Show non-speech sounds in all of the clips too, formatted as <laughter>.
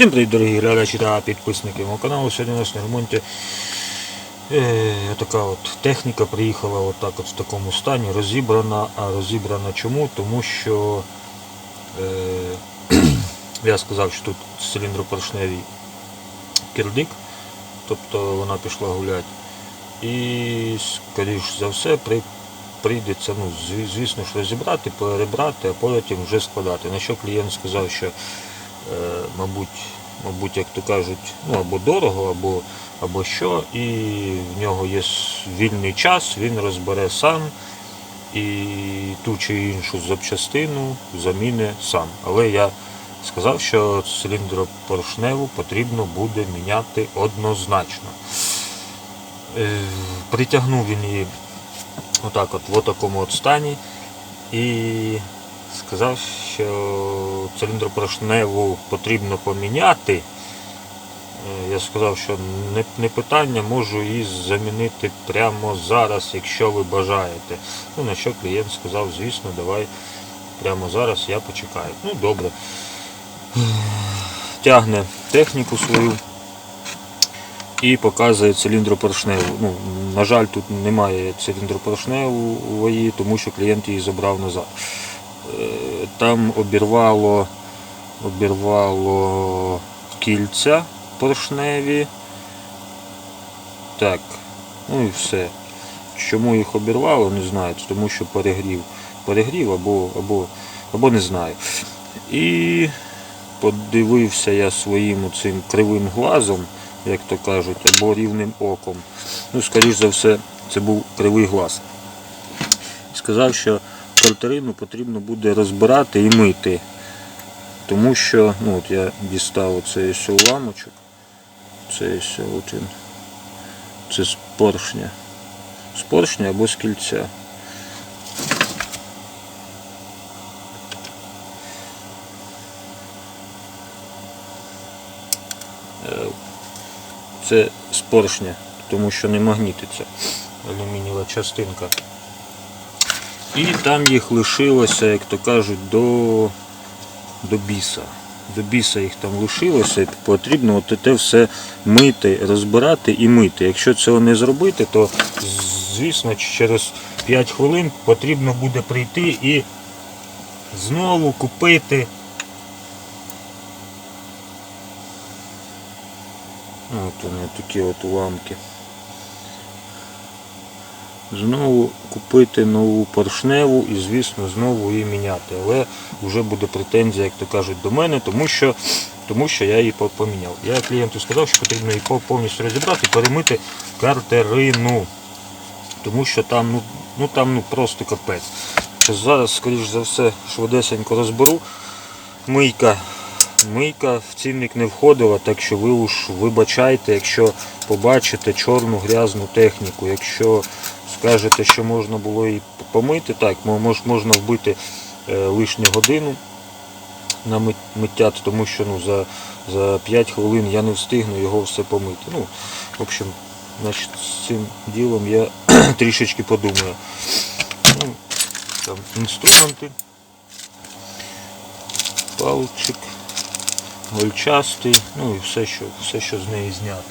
Всім привіт, дорогі глядачі та підписники мого каналу. Сьогодні у нас на ремонті е, така от техніка приїхала отак от в такому стані, розібрана. А розібрана чому? Тому що е, <clears throat> я сказав, що тут циліндропоршневий кирдик, тобто вона пішла гуляти. І, скоріш за все, при, прийдеться, ну, звісно ж, розібрати, перебрати, а потім вже складати. На що клієнт сказав, що, мабуть, мабуть, як то кажуть, ну або дорого, або, або що, і в нього є вільний час, він розбере сам і ту чи іншу запчастину заміни сам. Але я сказав, що циліндропоршневу потрібно буде міняти однозначно. Е, Притягнув він її отак от в такому от стані і сказав, що циліндропоршневу потрібно поміняти. Е, Я сказав, що не, не питання, можу її замінити прямо зараз, якщо ви бажаєте. Ну, на що клієнт сказав, звісно, давай прямо зараз я почекаю. Ну, добре. Тягне техніку свою і показує циліндропоршневу. Ну, на жаль, тут немає циліндропоршневої, тому що клієнт її забрав назад. Е, Там обірвало, обірвало кільця поршневі. Так, ну і все. Чому їх обірвало, не знаю, тому що перегрів. Перегрів або, або, або не знаю. І подивився я своїм цим кривим глазом, як то кажуть, або рівним оком. Ну, скоріш за все, це був кривий глаз. Сказав, що картерину потрібно буде розбирати і мити. Тому що, ну от я дістав оцей уламочок. Це ось от. Це з поршня. З поршня або з кільця. Е, Це з поршня, тому що не магнітиться алюмінієва частинка. І там їх лишилося, як то кажуть, до, до біса. До біса їх там лишилося, і потрібно от те все мити, розбирати і мити. Якщо цього не зробити, то звісно через 5 хвилин потрібно буде прийти і знову купити. От вони такі от уламки. Знову купити нову поршневу і, звісно, знову її міняти. Але вже буде претензія, як то кажуть, до мене, тому що, тому що я її поміняв. Я клієнту сказав, що потрібно її повністю розібрати, перемити картерину. Тому що там, ну, ну, там ну, просто капець. Що Зараз, скоріш за все, швидесенько розберу. Мийка. Мийка в цінник не входила, так що ви уж вибачайте, якщо побачите чорну грязну техніку. Якщо скажете, що можна було її помити, так, мо- мож- можна вбити е, лишню годину на мит- миття, тому що ну, за, за 5 хвилин я не встигну його все помити. Ну, в общем, значить, з цим ділом я <clears throat> трішечки подумаю. Ну, там інструменти. Палчик, гольчастий, ну і все, що, все, що з неї знято.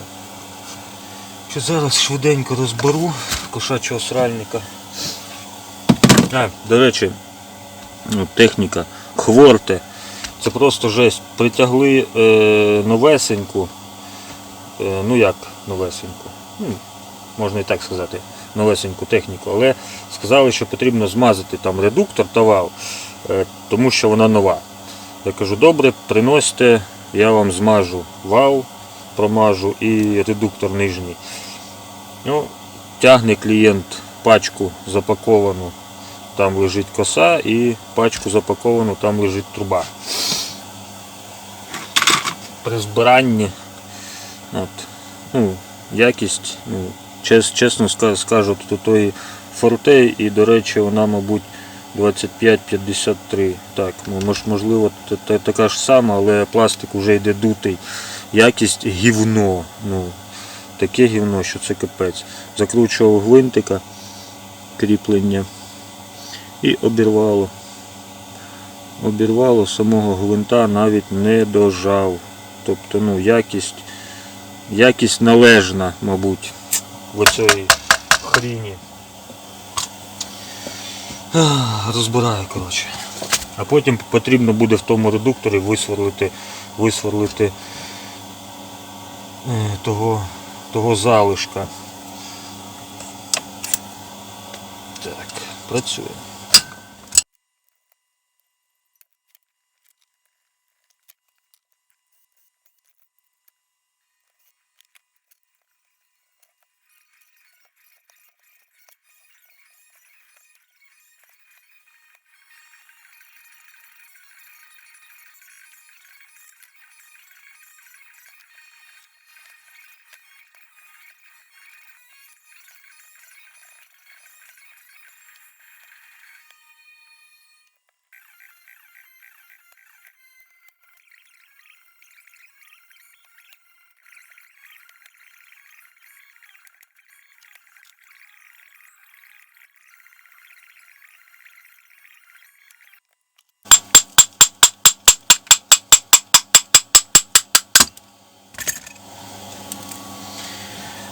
Що зараз швиденько розберу кошачого сральника. А, до речі, ну, техніка хворте. Це просто жесть. Притягли е, новесеньку. Е, ну як новесеньку? Ну, можна і так сказати, новесеньку техніку, але сказали, що потрібно змазати там редуктор та вал, е, тому що вона нова. Я кажу, добре, приносьте, я вам змажу вал, промажу і редуктор нижній. Ну, тягне клієнт пачку запаковану, там лежить коса і пачку запаковану, там лежить труба. При збиранні от, ну, якість, ну, чес, чесно скажу, то тої форте і, до речі, вона, мабуть, 25-53. Так, ну, можливо, та- та- така ж сама, але пластик вже йде дутий. Якість гівно. Ну, таке гівно, що це капець. Закручував гвинтика кріплення і обірвало. Обірвало самого гвинта, навіть не дожав. Тобто, ну, якість, якість належна, мабуть, в оцій хріні. Розбираю, коротше. А потім потрібно буде в тому редукторі висверлити, висверлити е, того, того залишка. Так, працює.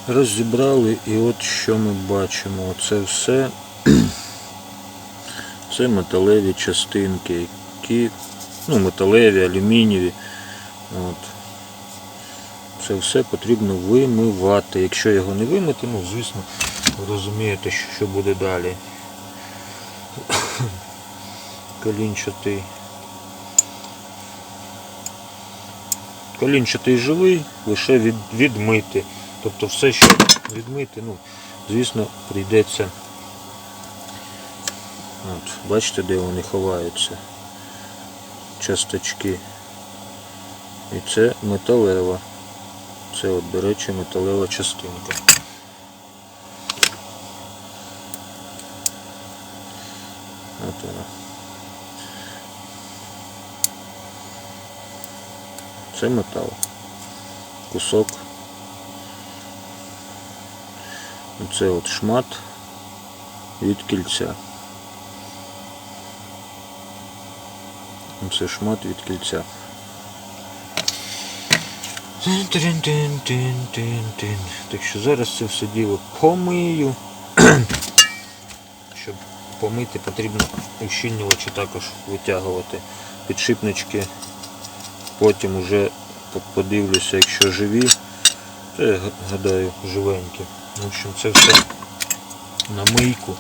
Розібрали і от що ми бачимо. Це все <clears throat> це металеві частинки, які, ну, металеві, алюмінієві. От. Це все потрібно вимивати. Якщо його не вимити, ну звісно, ви розумієте, що- буде далі. <clears throat> Колінчатий. Колінчатий живий, лише від, відмити. Тобто все, що відмити, ну, звісно, прийдеться. От, бачите, де вони ховаються. Часточки. І це металева. Це от, до речі, металева частинка. От вона. Це метал. Кусок. Це от шмат від кільця. Це шмат від кільця. Тин-тин-тин-тин-тин-тин. Так що зараз це все діло помию. Щоб помити, потрібно ущільнювачі також витягувати підшипнички. Потім уже подивлюся, якщо живі, то я гадаю живенькі. В общем, це все на мийку.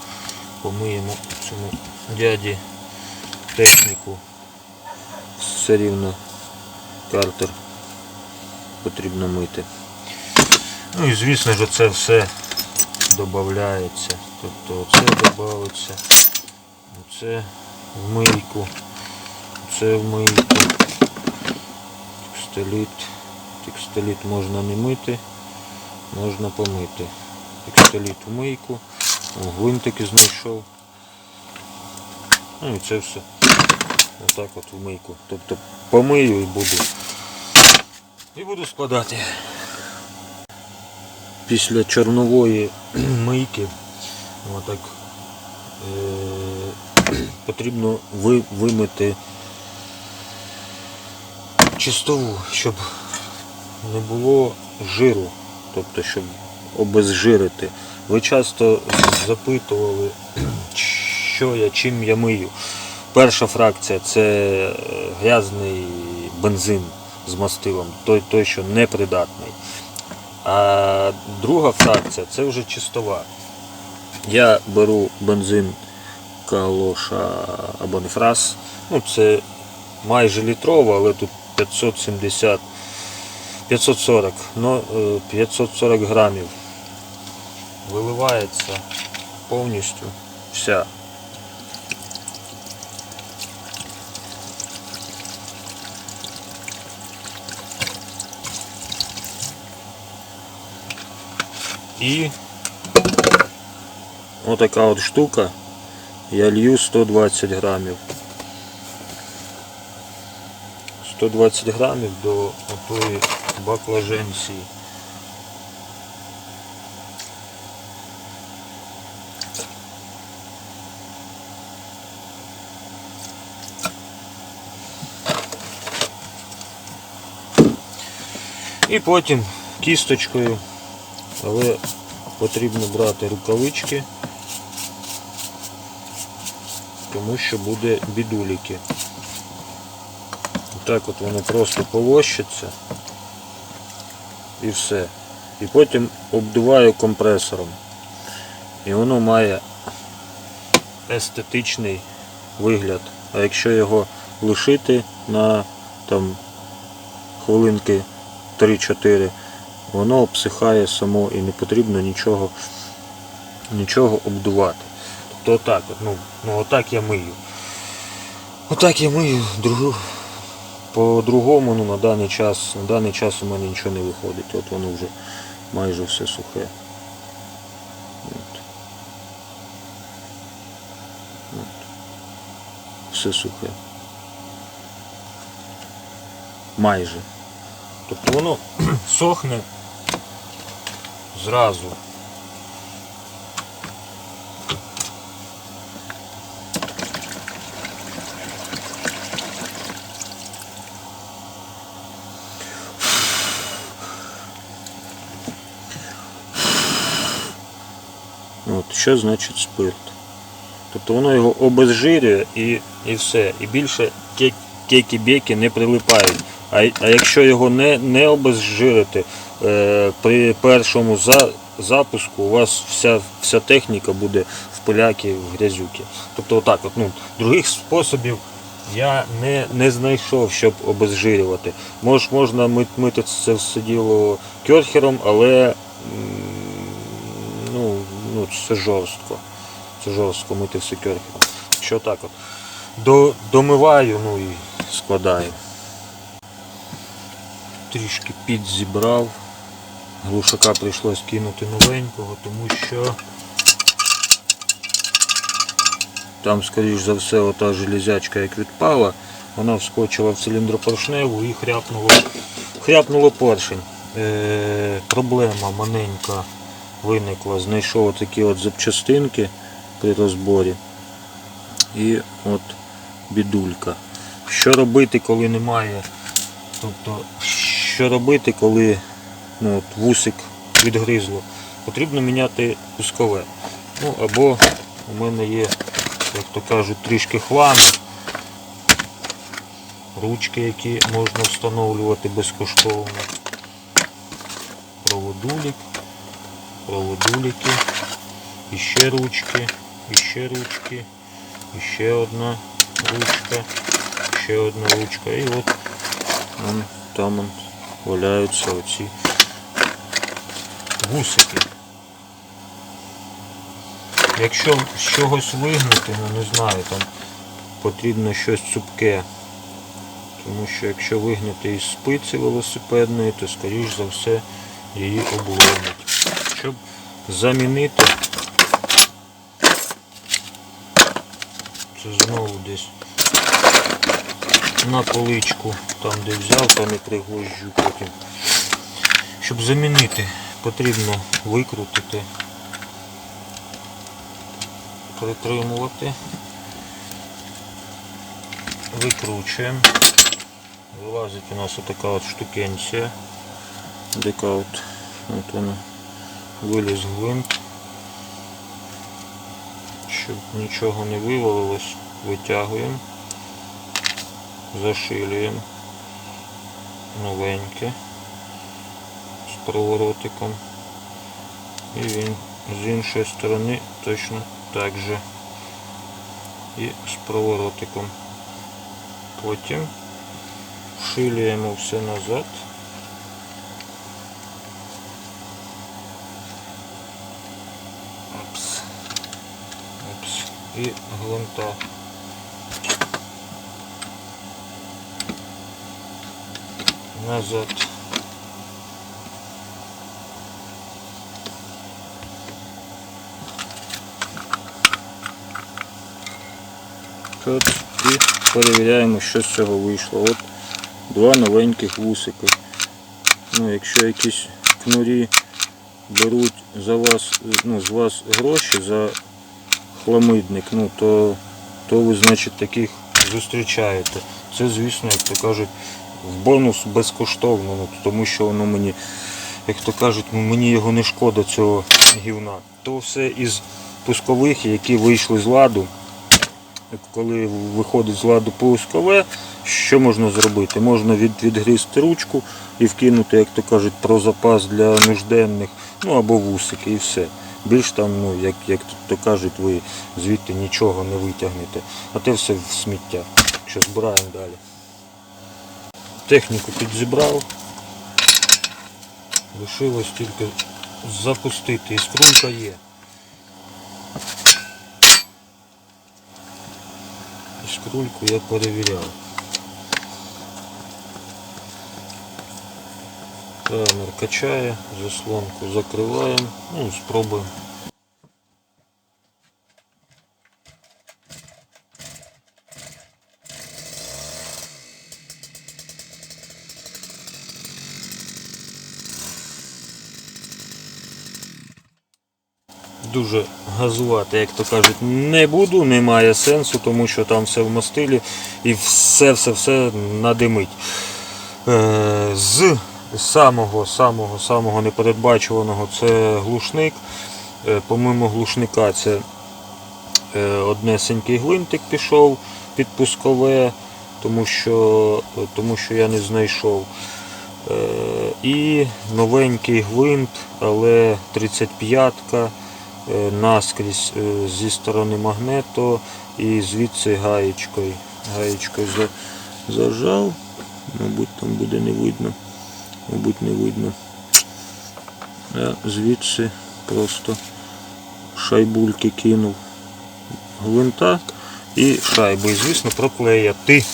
Помиємо цьому дяді техніку. Все рівно картер потрібно мити. Ну і звісно ж це все додається. Тобто оце додається, оце в мийку, це в мийку. Текстиліт. Текстиліт можна не мити, можна помити. Текстиліт в мийку. Гвинтики знайшов. Ну і це все. Отак от в мийку. Тобто помию і буду. І буду складати. Після чорнової <clears throat> мийки отак, е, <clears throat> потрібно ви, вимити чистову, щоб не було жиру, тобто щоб обезжирити. Ви часто запитували, що я, чим я мию. Перша фракція це е, грязний бензин з мастилом, той, той що непридатний. А друга фракція це вже чистова. Я беру бензин Калоша або Нефрас. Ну, це майже літрово, але тут 570 540, но, е, 540 грамів. Виливається повністю вся. І отака от штука. Я лью 120 грамів. 120 грамів до отої баклаженції. І потім кісточкою, але потрібно брати рукавички, тому що буде бідуліки. Так от воно просто полощиться і все. І потім обдуваю компресором. І воно має естетичний вигляд. А якщо його лишити на там хвилинки 3-4, воно обсихає само і не потрібно нічого, нічого обдувати. Тобто отак, ну, ну отак я мию. Отак я мию другу. По-другому ну, на даний час, на даний час у мене нічого не виходить. От воно вже майже все сухе. От. От. Все сухе. Майже. Тобто воно <clears throat> сохне зразу. От, що значить спирт? Тобто воно його обезжирює і, і все. І більше кек- кейки-беки не прилипають. А, а якщо його не, не обезжирити, е, при першому за, запуску у вас вся, вся техніка буде в пиляки, в грязюки. Тобто отак от, ну, других способів я не, не знайшов, щоб обезжирювати. Мож, можна мити, це все діло кьорхером, але ну, це жорстко. Це жорстко мити все кьорхером. Що так от. До, домиваю, ну і складаю. Трішки підзібрав. Глушака прийшлось кинути новенького, тому що там, скоріш за все, ота железячка як відпала, вона вскочила в циліндропоршневу і хряпнуло, хряпнуло поршень. Е, проблема маленька виникла. Знайшов такі от запчастинки при розборі. І от бідулька. Що робити, коли немає? Тобто, що робити, коли ну, от, вусик відгризло? Потрібно міняти пускове. Ну або у мене є, як то кажуть, трішки хламу. Ручки, які можна встановлювати безкоштовно. Проводулік, проводуліки, іще ручки, іще ручки, іще одна ручка, ще одна ручка. І от вон, там вон, валяються оці гусики. Якщо з чогось вигнути, ну не знаю, там потрібно щось цупке. Тому що якщо вигнути із спиці велосипедної, то скоріш за все її обломить. Замінити, це знову десь на поличку, там де взяв, там і пригвожджу потім. Щоб замінити, потрібно викрутити, притримувати, викручуємо. Вилазить у нас отака от штукенція. Така от, от вона виліз гвинт. Щоб нічого не вивалилось, витягуємо, зашилюємо новеньке з проворотиком. І він з іншої сторони точно так же. І з проворотиком. Потім вшилюємо все назад. І гвинта. Назад. От, і перевіряємо, що з цього вийшло. От два новеньких вусики. Ну, якщо якісь кнурі беруть за вас, ну, з вас гроші за хламидник, ну, то, то ви, значить, таких зустрічаєте. Це, звісно, як то кажуть, в бонус безкоштовно, ну, тому що воно мені, як то кажуть, ну, мені його не шкода цього гівна. То все із пускових, які вийшли з ладу. Коли виходить з ладу пускове, що можна зробити? Можна від, відгрізти ручку і вкинути, як то кажуть, про запас для нужденних, ну або вусики і все. Більш там, ну, як, як то кажуть, ви звідти нічого не витягнете. А те все в сміття. Що збираємо далі. Техніку підзібрав. Лишилось тільки запустити. Іскрунка є. Іскрульку я перевіряв. Таймер качає, заслонку закриваємо, ну, спробуємо. Дуже газувати, як то кажуть, не буду, немає сенсу, тому що там все в мастилі і все-все-все надимить. Е, З самого самого самого непередбачуваного це глушник. Е, Помимо глушника це е, однесенький гвинтик пішов підпускове, тому що, тому що я не знайшов. Е, І новенький гвинт, але 35-ка е, наскрізь зі сторони магнето і звідси гаєчкою. Гаєчкою зажав. Мабуть, там буде не видно. Мабуть, не видно. А звідси просто шайбульки кинув гвинта і шайбу. І звісно проклеяти,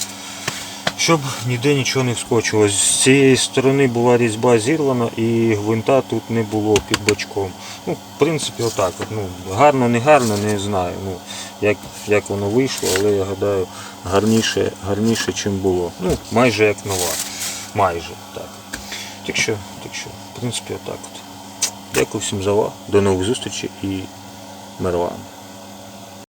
щоб ніде нічого не вскочило. З цієї сторони була різьба зірвана і гвинта тут не було під бочком. Ну, в принципі, отак. От, ну, гарно, не гарно, не знаю. Ну, як, як воно вийшло, але я гадаю, гарніше, гарніше, чим було. Ну, майже як нова. Майже так. Так що, так що, в принципі, отак от. Дякую всім за увагу. До нових зустрічей і мир вам.